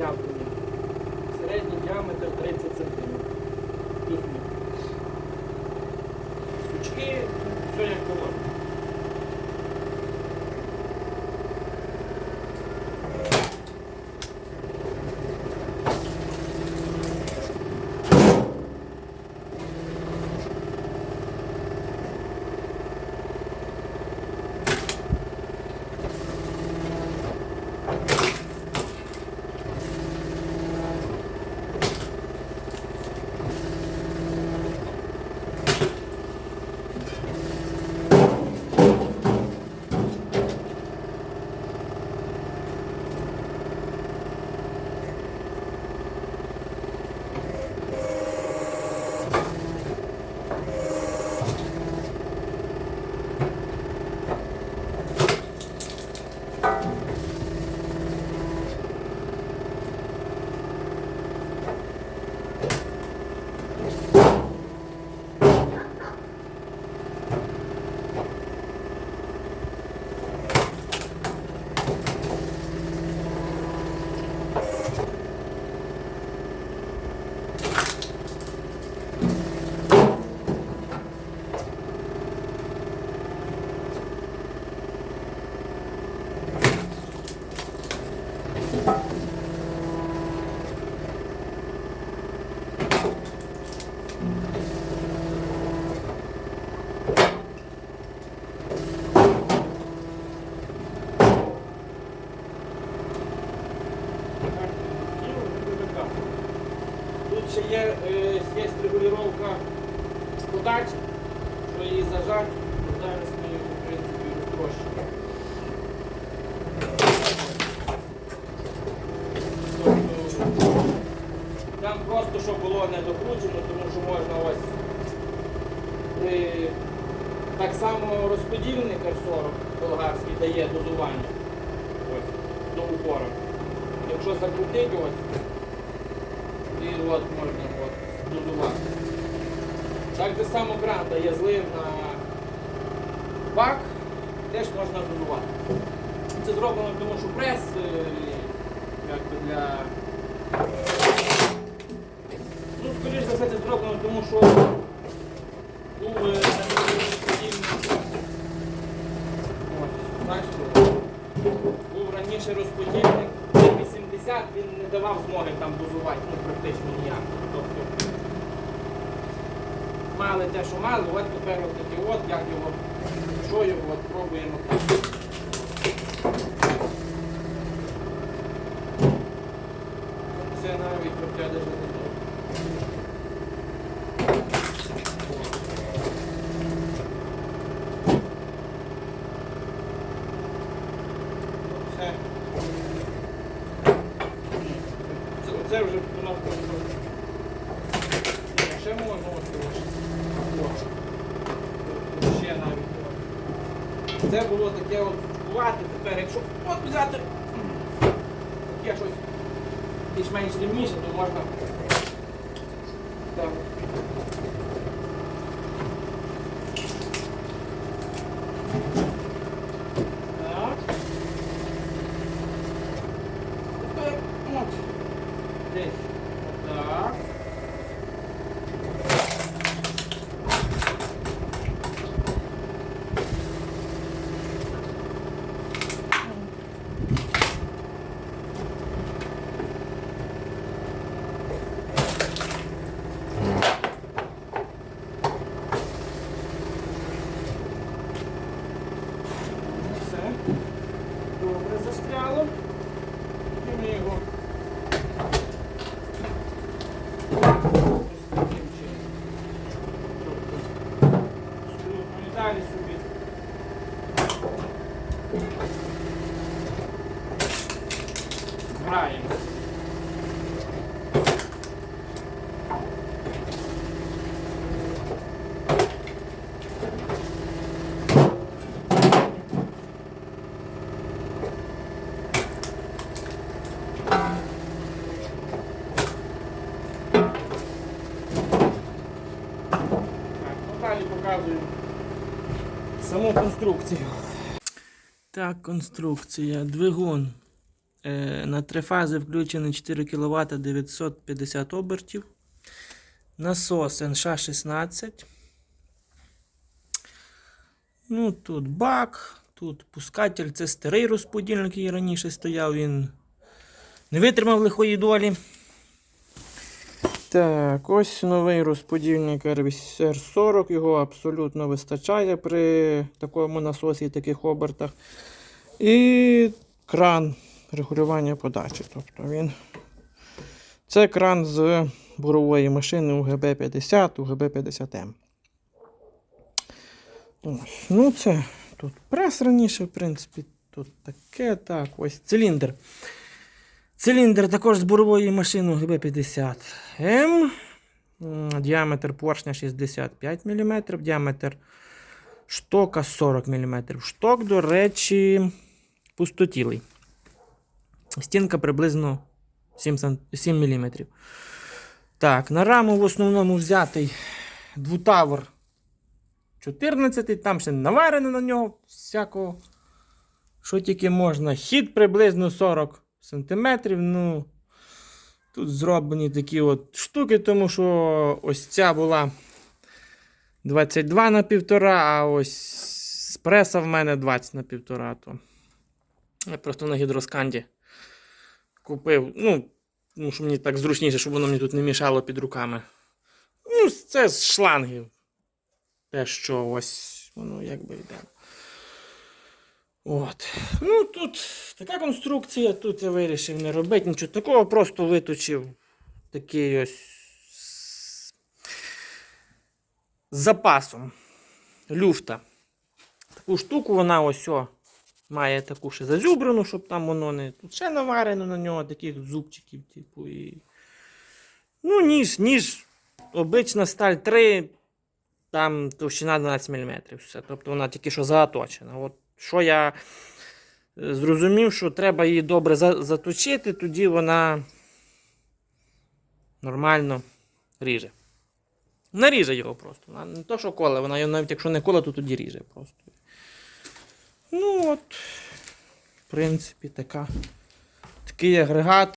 яблуні. Середній діаметр 30 см. Сучки, все як було. Ще е, регулювання подачі, що її зажать, зараз ми її, в принципі, розтрощимо. Тобто, Там просто щоб було не докручено, тому що можна ось так само розподільник F40 болгарський дає дозування ось, до упора. Якщо закрутити ось, і от можна от, дозувати. Так же само кран дає злив на бак, теж можна дозувати. Це зроблено тому, що прес е, для. Ну, скоріш за все, це зроблено тому, що бачите, був раніше розподільник. 80 він не давав змоги там дозувати, ну практично ніяк. Тобто мали те, що мали, от тепер от такі от, як його, що його от пробуємо. Це навіть от я даже не знаю. Це вже воно Ще можна ось Ще навіть. Це було таке от кувати. Тепер, якщо от взяти таке щось більш-менш рівніше, то можна. Так. Так. Тепер от. Десь. Так. Все. Застряло. І ми його ось таким чином. Тобто, ну далі собі. Граємо. Показую саму конструкцію. Так, конструкція. Двигун Е, на три фази включено 4 кВт 950 обертів. Насос НШ-16. Ну, тут бак, тут пускатель, це старий розподільник, який раніше стояв, він не витримав лихої долі. Так, ось новий розподільник R40, його абсолютно вистачає при такому насосі і таких обертах. І кран регулювання подачі. Тобто він... Це кран з бурової машини УГБ-50, УГБ-50М. Ось, ну це тут прес раніше, в принципі, тут таке, так, ось циліндр. Циліндр також з бурової машини ГБ50М. Діаметр поршня 65 мм, діаметр штока 40 мм. Шток, до речі, пустотілий. Стінка приблизно 7, 7 мм. Так, на раму в основному взятий двутавр 14, там ще наварено на нього всякого. Що тільки можна. Хід приблизно 40 см. Ну, тут зроблені такі от штуки, тому що ось ця була 22 на 1,5, а ось з преса в мене 20 на 1,5. То я просто на гідросканді купив. Ну, тому що мені так зручніше, щоб воно мені тут не мішало під руками. Ну, це з шлангів. Те, що ось воно якби йде. От. Ну, тут така конструкція, тут я вирішив не робити нічого такого, просто виточив такий ось з запасом люфта. Таку штуку вона ось о, має таку ще зазюбрену, щоб там воно не. Тут ще наварено на нього таких зубчиків, типу. І... Ну, ніж, ніж, обична сталь 3, там товщина 12 мм. Все. Тобто вона тільки що заточена. От що я е, зрозумів, що треба її добре заточити, тоді вона нормально ріже. Наріже його просто. Не то, що коле, вона його навіть якщо не коле, то тоді ріже просто. Ну от, в принципі, така, такий агрегат.